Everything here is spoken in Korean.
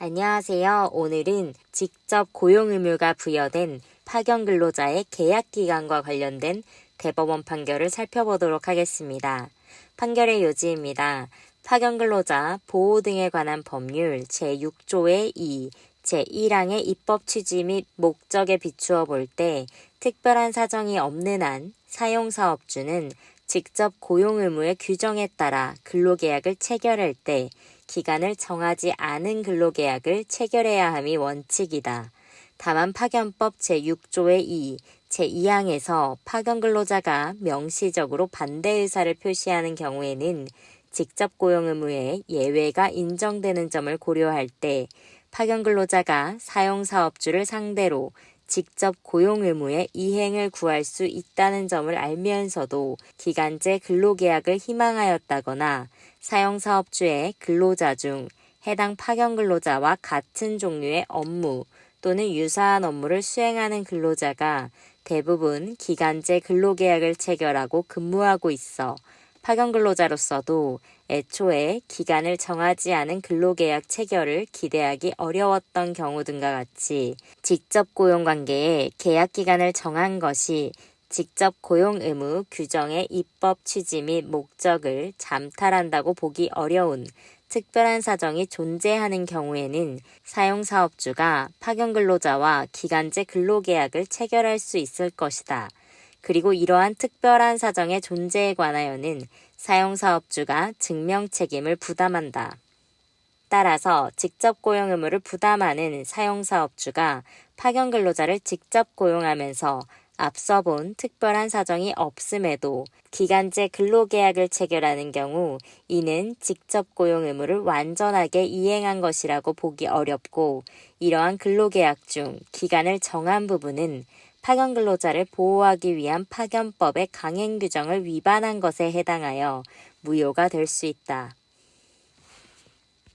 안녕하세요. 오늘은 직접 고용 의무가 부여된 파견 근로자의 계약 기간과 관련된 대법원 판결을 살펴보도록 하겠습니다. 판결의 요지입니다. 파견 근로자 보호 등에 관한 법률 제6조의 2, 제1항의 입법 취지 및 목적에 비추어 볼 때 특별한 사정이 없는 한 사용사업주는 직접 고용 의무의 규정에 따라 근로계약을 체결할 때 기간을 정하지 않은 근로계약을 체결해야 함이 원칙이다. 다만 파견법 제6조의 2, 제2항에서 파견 근로자가 명시적으로 반대 의사를 표시하는 경우에는 직접 고용 의무에 예외가 인정되는 점을 고려할 때 파견 근로자가 사용 사업주를 상대로 직접 고용 의무의 이행을 구할 수 있다는 점을 알면서도 기간제 근로계약을 희망하였다거나 사용사업주의 근로자 중 해당 파견 근로자와 같은 종류의 업무 또는 유사한 업무를 수행하는 근로자가 대부분 기간제 근로계약을 체결하고 근무하고 있어 파견 근로자로서도 애초에 기간을 정하지 않은 근로계약 체결을 기대하기 어려웠던 경우 등과 같이 직접 고용 관계에 계약 기간을 정한 것이 직접 고용 의무 규정의 입법 취지 및 목적을 잠탈한다고 보기 어려운 특별한 사정이 존재하는 경우에는 사용사업주가 파견 근로자와 기간제 근로계약을 체결할 수 있을 것이다. 그리고 이러한 특별한 사정의 존재에 관하여는 사용사업주가 증명 책임을 부담한다. 따라서 직접 고용 의무를 부담하는 사용사업주가 파견 근로자를 직접 고용하면서 앞서 본 특별한 사정이 없음에도 기간제 근로계약을 체결하는 경우 이는 직접 고용 의무를 완전하게 이행한 것이라고 보기 어렵고 이러한 근로계약 중 기간을 정한 부분은 파견 근로자를 보호하기 위한 파견법의 강행 규정을 위반한 것에 해당하여 무효가 될 수 있다.